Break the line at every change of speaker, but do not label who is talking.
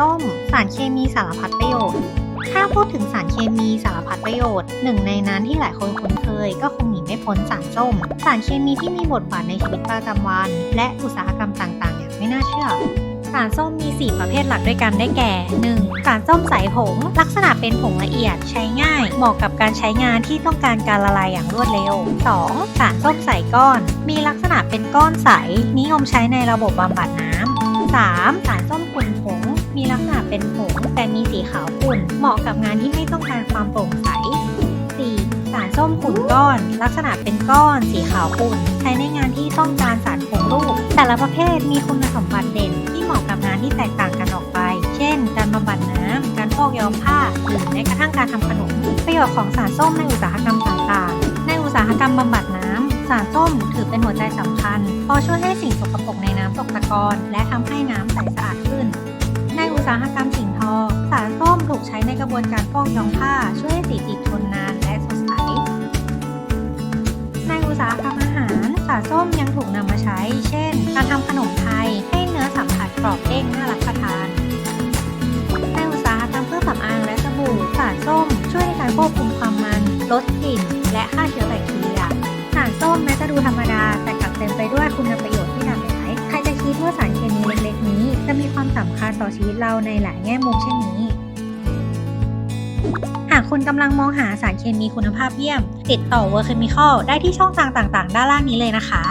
ส้ม สารเคมีสารพัดประโยชน์ ถ้าพูดถึงสารเคมีสารพัดประโยชน์หนึ่งในนั้นที่หลายคนคุ้นเคย ก็คงหนีไม่พ้นสารส้ม สารเคมีที่มีบทบาทในชีวิตประจำวัน และอุตสาหกรรมต่างๆอย่างไม่น่าเชื่อสารส้มมี 4 ประเภทหลักด้วยกันได้แก่ 1. สารส้มสายผง ลักษณะเป็นผงละเอียดใช้ง่าย เหมาะกับการใช้งานที่ต้องการการละลายอย่างรวดเร็ว 2. สารส้มใสก้อน มีลักษณะเป็นก้อนใส นิยมใช้ในระบบบำบัดน้ำ 3. สารส้มขุ่นผง มีลักษณะเป็นผงแต่มีสีขาวขุ่น เหมาะกับงานที่ไม่ต้องการความโปร่งใส 4. สารส้มขุ่นก้อน ลักษณะเป็นก้อน สีขาวขุ่น ใช้ในงานที่ต้องการสารคงรูป แต่ละประเภทมีคุณสมบัติเด่นที่เหมาะกับงานที่แตกต่างกันออกไป เช่น การบำบัดน้ำ การฟอกย้อมผ้า หรือแม้กระทั่งการทำขนม ประโยชน์ของสารส้มในอุตสาหกรรมต่างๆ ในอุตสาหกรรมบำบัดน้ำสารส้มถือเป็นหัวใจสำคัญเพราะช่วยให้สิ่งสกปรกในน้ำตกตะกอนและทำให้ ตสาหกรรมสิ่งทอสารส้มถูกใช้ในกระบวนการฟอกย้อมผ้า ช่วยให้สีติดทนนานและสดใส ในอุตสาหกรรมอาหารสารส้มยังถูกนำมาใช้ เช่น การทำขนมไทยให้เนื้อสัมผัสกรอบเด้งน่ารับประทาน ในอุตสาหกรรมเครื่องสำอางและสบู่สารส้มช่วยในการควบคุมความมันลดกลิ่น และฆ่าเชื้อแบคทีเรียสารส้มแม้จะดูธรรมดา แต่กลับเต็มไปด้วยคุณประโยชน์ที่หลากหลายใครจะคิดว่าสาร จะมีความสำคัญต่อชีวิตเราในหลายแง่มุมเช่นนี้ หากคุณกำลังมองหาสารเคมีคุณภาพเยี่ยม ติดต่อ Work Chemical ได้ที่ช่องทางต่างๆ ด้านล่างนี้เลยนะคะ